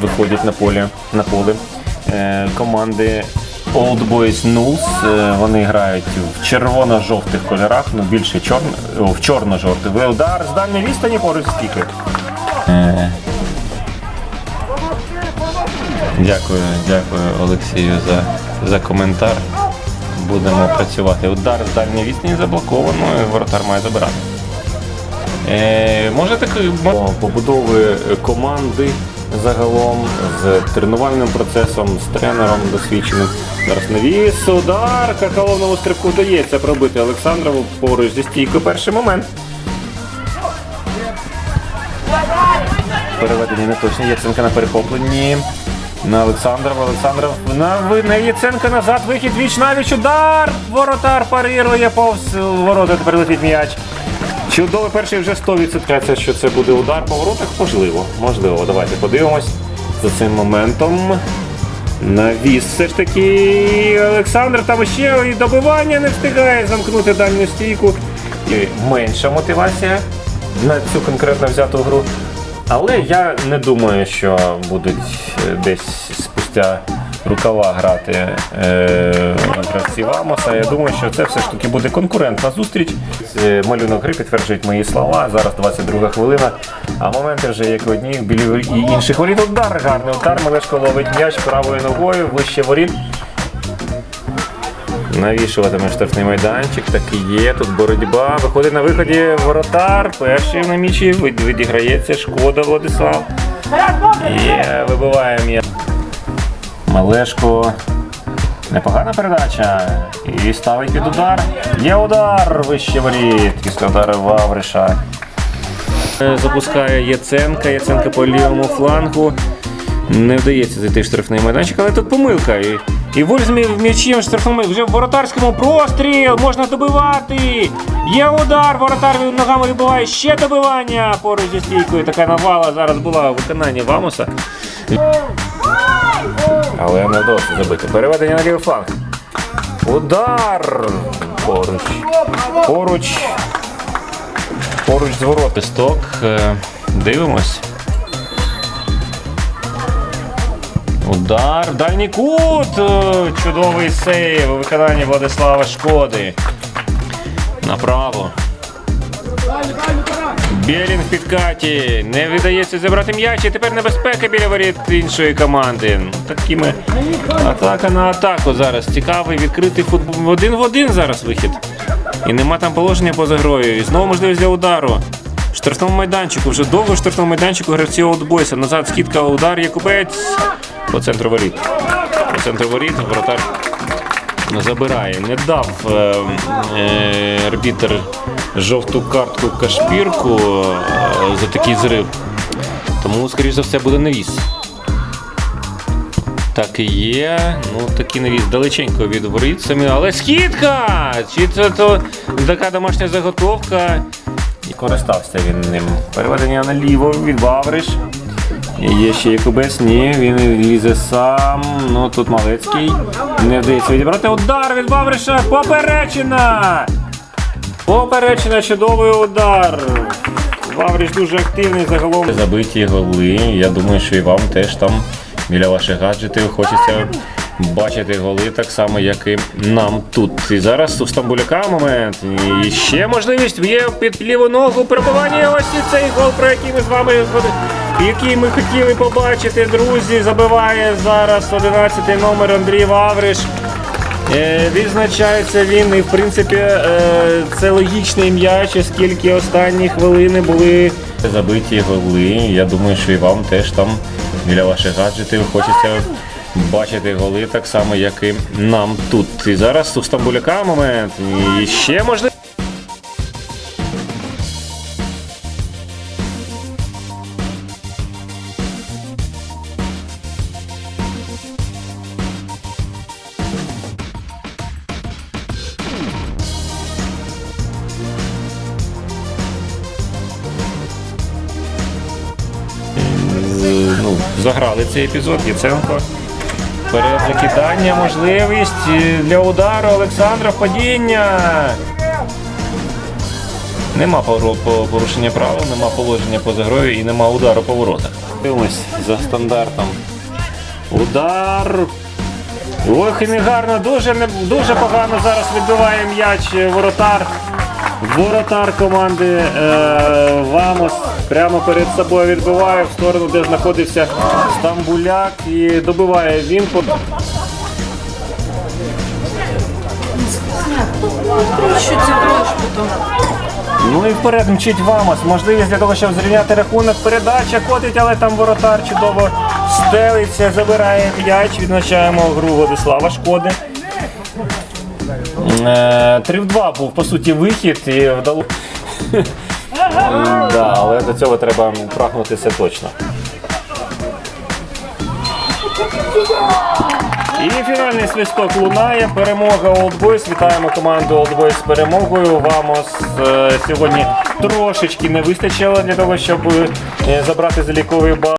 Виходять на поле на поле е, команди Old Boys Nulls. Е, вони грають в червоно-жовтих кольорах, ну більше чорно, о, в чорно-жовтих. Ви удар з дальньої відстані поруч з. Е, Дякую, дякую Олексію за, за коментар. Будемо працювати. Удар з дальньої відстані заблоковано, воротар має забирати. Е, може так побудови команди загалом з тренувальним процесом, з тренером досвідченим. Зараз навіс, удар, какаловному стрибку вдається пробити Олександрову поруч зі стійкою. Перший момент. Переведення не точно. Яценка на перехопленні. На Олександрова. Олександров на, ви- на Яценка назад. Вихід віч навіч. Удар! Воротар парирує повз ворота. Тепер летить м'яч. Чудовий перший вже 100% що це буде удар по воротах. Можливо. Можливо. Давайте подивимось за цим моментом. Навіс все ж таки Олександр там ще і добивання не встигає замкнути дальню стійку. І менша мотивація на цю конкретно взяту гру. Але я не думаю, що будуть е, десь спустя рукава грати е, гравці Вамоса. Я думаю, що це все ж таки буде конкурентна зустріч. Е, Малюнок гри підтверджують мої слова. Зараз 22 хвилина. А моменти вже як одні білі і інших воріт. Удар гарний удар. Малешко ловить м'яч правою ногою, вище воріт. Навішуватиме штрафний майданчик, так і є. Тут боротьба. Виходить на виході воротар. Перший на від- відіграється. Шкода Владислав. Є, вибиває м'яч. Малешко. Непогана передача. І ставить під удар. Є удар вище воріт. Після удару Вавриша. Е, Запускає Яценка. Яценка по лівому флангу. Не вдається зайти в штрафний майданчик, але тут помилка. І, і Вольф з м'я- м'ячем в вже в воротарському простріл. Можна добивати. Є удар, воротар ногами вибиває. Ще добивання поруч зі стійкою. Така навала зараз була у виконанні Вамоса. Але не вдалося забити. Переведення на лівий фланг. Удар! Поруч. Поруч. Поруч з ворот. Пісток. Е, Дивимось. Удар, дальній кут. Е, Чудовий сейв у виконанні Владислава Шкоди. Направо. Білін в підкаті. Не віддається забрати м'яч. І тепер небезпека біля воріт іншої команди. Такими атака на атаку зараз. Цікавий відкритий футбол. Один в один зараз вихід. І нема там положення поза грою. І знову можливість для удару. В штрафному майданчику. Вже довго в штрафному майданчику гравці Олдбойса. Назад скидка, удар, Якубець. По центру воріт. По центру воріт воротар забирає. Не дав е, е, арбітер жовту картку Кашпірку е, за такий зрив. Тому, скоріш за все, буде навіс. Так і є. Ну, такий навіс далеченько від воріт самі. Але скидка! Чи це то така домашня заготовка? І користався він ним. Переведення наліво від Вавриш. Є ще Якубець, ні, він лізе сам. Ну тут Малецький. Не вдається відібрати удар від Вавриша. Поперечина! Поперечина, чудовий удар. Вавриш дуже активний загалом. Забиті голи. Я думаю, що і вам теж там біля ваших гаджетів хочеться бачити голи так само, як і нам тут. І зараз у Стамбуляка момент. І ще можливість є під ліву ногу пробивання. Ось і цей гол, про який ми з вами який ми хотіли побачити, друзі. Забиває зараз 11-й номер Андрій Вавриш. Е, Відзначається він, і в принципі е, це логічний м'яч, оскільки останні хвилини були забиті голи. Я думаю, що і вам теж там біля ваших гаджетів хочеться бачити голи так само, як і нам тут. І зараз у Стамбуляка момент. І ще можливо. ну, заграли цей епізод, Яценко. Вперед закидання, можливість е, для удару Олександра падіння. Нема порушення правил, нема положення поза грою і нема удару по воротах. Дивимось за стандартом. Удар. Ох, і негарно, дуже, дуже погано зараз відбиває м'яч е, воротар. Воротар команди е, Вамос прямо перед собою відбиває в сторону, де знаходився Стамбуляк і добиває він. Ну і вперед мчить Вамос. Можливість для того, щоб зрівняти рахунок. Передача котить, але там воротар чудово стелиться, забирає м'яч. Відзначаємо гру Владислава Шкоди. Е, 3 в 2 був по суті вихід і вдало. Да, але до цього треба прагнутися точно. І фінальний свисток лунає. Перемога Old Boys. Вітаємо команду Old Boys з перемогою. Вамос е, сьогодні трошечки не вистачило для того, щоб е, забрати заліковий бал.